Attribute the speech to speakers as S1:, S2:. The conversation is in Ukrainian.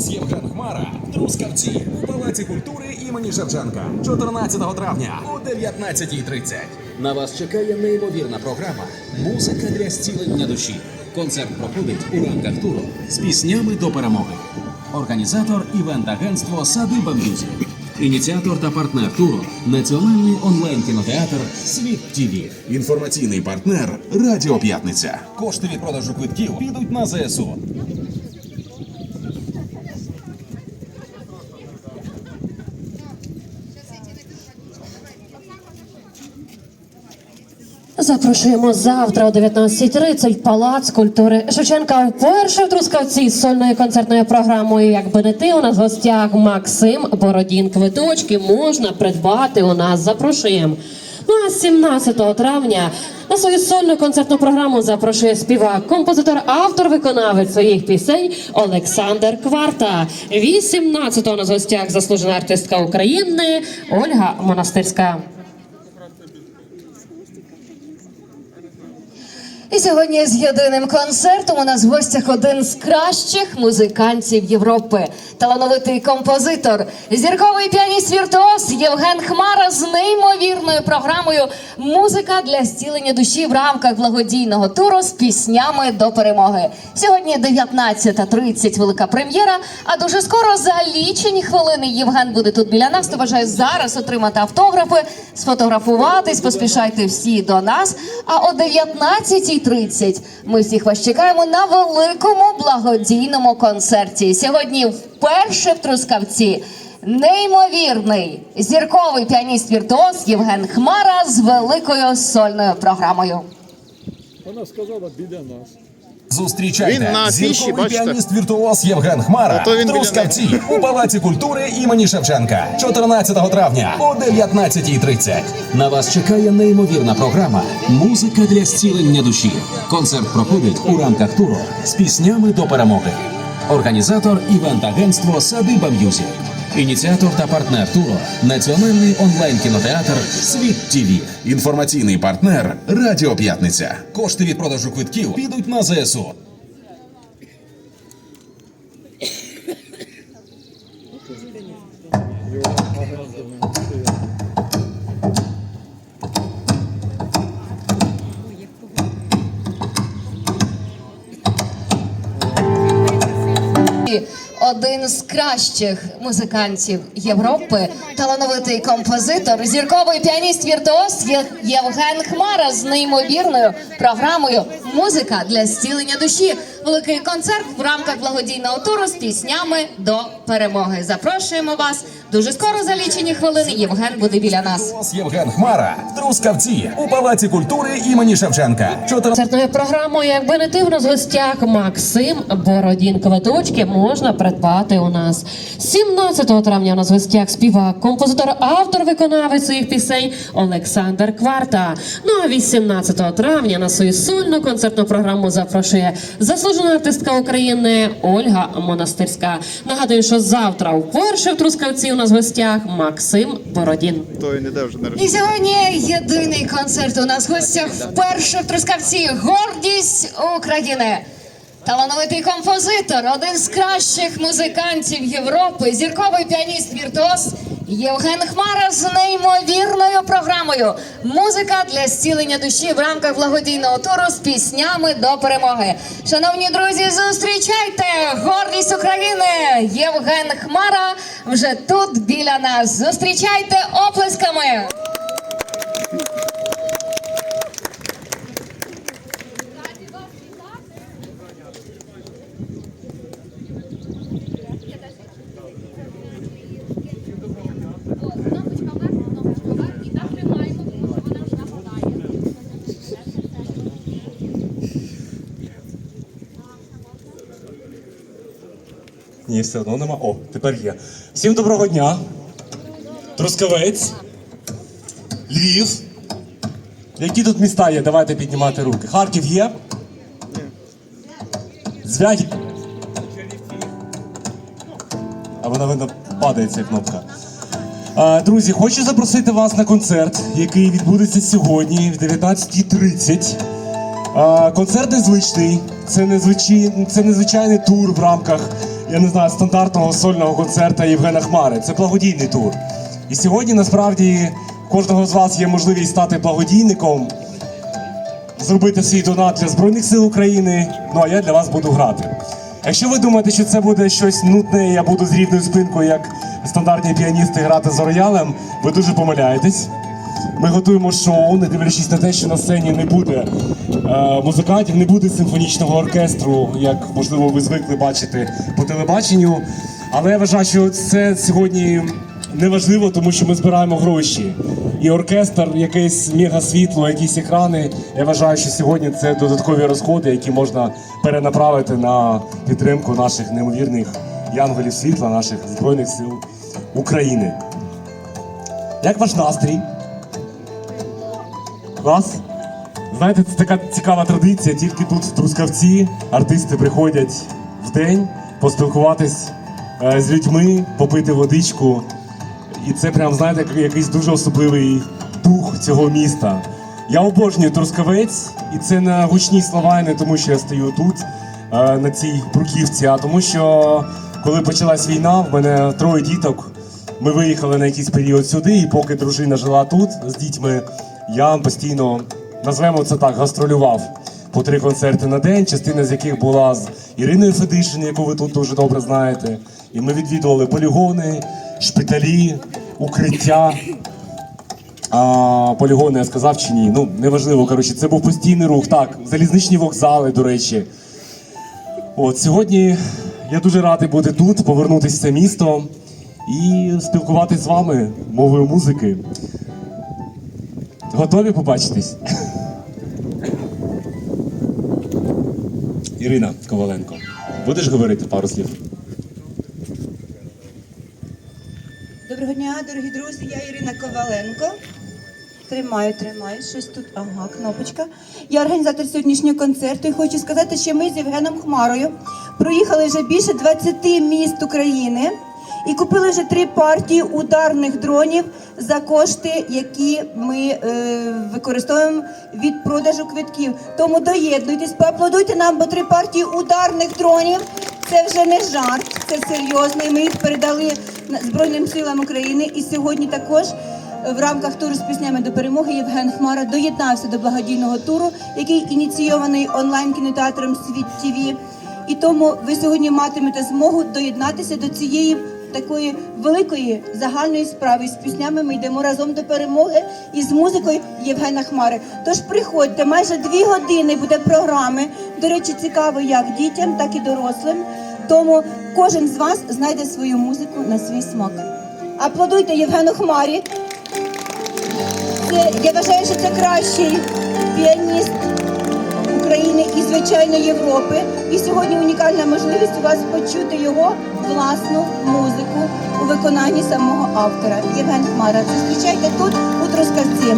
S1: Свіртос Євген Хмара. Трускавці у Палаці культури імені Шевченка. 14 травня о 19.30. На вас чекає неймовірна програма Музика для зцілення душі. Концерт проходить у рамках туру з піснями до перемоги. Організатор івент-агентство Садиба Мюзик. Ініціатор та партнер туру Національний онлайн-кінотеатр Світ ТІВІ. Інформаційний партнер Радіо П'ятниця. Кошти від продажу квитків підуть на ЗСУ.
S2: Запрошуємо завтра о 19.30 в Палац культури Шевченка вперше в Трускавці з сольною концертною програмою. Якби не ти у нас в гостях Максим Бородін. Квиточки можна придбати у нас. Запрошуємо. Ну а 17 травня на свою сольну концертну програму запрошує співак, композитор, автор, виконавець своїх пісень Олександр Кварта. 18-го у нас в гостях заслужена артистка України Ольга Монастирська.
S3: І сьогодні з єдиним концертом у нас в гостях один з кращих музикантів Європи, талановитий композитор, зірковий піаніст віртуоз Євген Хмара з неймовірною програмою Музика для зцілення душі в рамках благодійного туру з піснями до перемоги. Сьогодні 19.30 велика прем'єра. А дуже скоро за лічені хвилини Євген буде тут біля нас. То бажаю зараз отримати автографи, сфотографуватись. Поспішайте всі до нас. А о 19.30 ми всіх вас чекаємо на великому благодійному концерті. Сьогодні вперше в Трускавці. Неймовірний зірковий піаніст віртуоз Євген Хмара з великою сольною програмою.
S4: Вона сказала біля нас.
S1: Зустрічайте
S5: Він на афіші,
S1: зірковий
S5: бачите?
S1: піаніст віртуоз Євген Хмара.
S5: А то він
S1: Трускавці у Палаці культури імені Шевченка. 14 травня о 19.30. На вас чекає неймовірна програма Музика для зцілення душі. Концерт проходить у рамках туру з піснями до перемоги. Організатор івент-агентство Садиба М'юзик. Ініціатор та партнер туру Національний онлайн-кінотеатр Світ ТІВІ. Інформаційний партнер Радіо П'ятниця. Кошти від продажу квитків підуть на ЗСУ.
S3: Один з кращих музикантів Європи, талановитий композитор, зірковий піаніст віртуоз Євген Хмара з неймовірною програмою Музика для зцілення душі. Великий концерт в рамках благодійного туру з піснями до перемоги. Запрошуємо вас дуже скоро за лічені хвилини. Євген буде біля нас.
S1: Ось Євген Хмара в Трускавці у Палаці культури імені Шевченка. 14
S2: Концертною програмою, якби не ти в нас в гостях Максим Бородін. Квиточки можна придбати у нас. 17 травня у нас в гостях співак, композитор, автор, виконавець своїх пісень Олександр Кварта. Ну а 18 травня на свою сольну концертну програму запрошує заслужена артистка України Ольга Монастирська. Нагадую, що завтра вперше в Трускавці у нас в гостях Максим Бородін.
S5: Той не дав. вже не
S3: І сьогодні єдиний концерт у нас в гостях вперше в Трускавці. Гордість України. Талановитий композитор, один з кращих музикантів Європи, зірковий піаніст віртуоз Євген Хмара з неймовірною програмою. Музика для зцілення душі в рамках благодійного туру з піснями до перемоги. Шановні друзі, зустрічайте гордість України! Євген Хмара вже тут біля нас. Зустрічайте оплесками!
S6: Кнопочка вверх, кнопочка вверх і так тримаємо, тому що вона вже нагадає.
S7: Ні, все одно нема. О, тепер є. Всім доброго дня. Трускавець. Львів. Які тут міста є? Давайте піднімати руки. Харків є? Звягіль. А вона видно падає ця кнопка. Друзі, хочу запросити вас на концерт, який відбудеться сьогодні в 19.30. Концерт незвичний. Це незвичай... це незвичайний тур в рамках я не знаю, стандартного сольного концерта Євгена Хмари. Це благодійний тур. І сьогодні насправді кожного з вас є можливість стати благодійником, зробити свій донат для Збройних сил України. Ну а я для вас буду грати. Якщо ви думаєте, що це буде щось нудне, я буду з рівною спинкою, як стандартні піаністи грати з роялем, ви дуже помиляєтесь. Ми готуємо шоу, не дивлячись на те, що на сцені не буде е, музикантів, не буде симфонічного оркестру, як можливо ви звикли бачити по телебаченню. Але я вважаю, що це сьогодні не важливо, тому що ми збираємо гроші. І оркестр, якесь мегасвітло, якісь екрани. Я вважаю, що сьогодні це додаткові розходи, які можна перенаправити на підтримку наших неймовірних янголів світла, наших збройних сил України. Як ваш настрій? Клас? Знаєте, це така цікава традиція. Тільки тут в Трускавці артисти приходять в день поспілкуватись е, з людьми, попити водичку. І це прям, знаєте, якийсь дуже особливий дух цього міста. Я обожнюю Трускавець, і це не гучні слова, не тому, що я стою тут, е, на цій бруківці, а тому, що коли почалась війна, в мене троє діток. Ми виїхали на якийсь період сюди, і поки дружина жила тут з дітьми, я постійно, назвемо це так, гастролював по три концерти на день, частина з яких була з Іриною Федишин, яку ви тут дуже добре знаєте. І ми відвідували полігони, шпиталі, укриття. А, полігони я сказав чи ні? Ну, неважливо, коротше, це був постійний рух. Так, залізничні вокзали, до речі. От сьогодні я дуже радий бути тут, повернутися в це місто і спілкуватися з вами мовою музики. Готові побачитись? Ірина Коваленко, будеш говорити пару слів?
S5: Доброго дня, дорогі друзі. Я Ірина Коваленко. Тримаю, тримаю. Щось тут. Ага, кнопочка. Я організатор сьогоднішнього концерту і хочу сказати, що ми з Євгеном Хмарою проїхали вже більше 20 міст України і купили вже три партії ударних дронів за кошти, які ми е, використовуємо від продажу квитків. Тому доєднуйтесь, поаплодуйте нам, бо три партії ударних дронів це вже не жарт, це серйозно. І ми їх передали Збройним силам України. І сьогодні також е, в рамках туру з піснями до перемоги Євген Хмара доєднався до благодійного туру, який ініційований онлайн кінотеатром Світ ТВ. І тому ви сьогодні матимете змогу доєднатися до цієї такої великої загальної справи. З піснями ми йдемо разом до перемоги і з музикою Євгена Хмари. Тож приходьте, майже дві години буде програми. До речі, цікаво як дітям, так і дорослим. Тому кожен з вас знайде свою музику на свій смак. Аплодуйте Євгену Хмарі. Це, я вважаю, що це кращий і, Європи. І сьогодні унікальна можливість у вас почути його власну музику у виконанні самого автора Євген Хмара. Зустрічайте тут у Трускавці.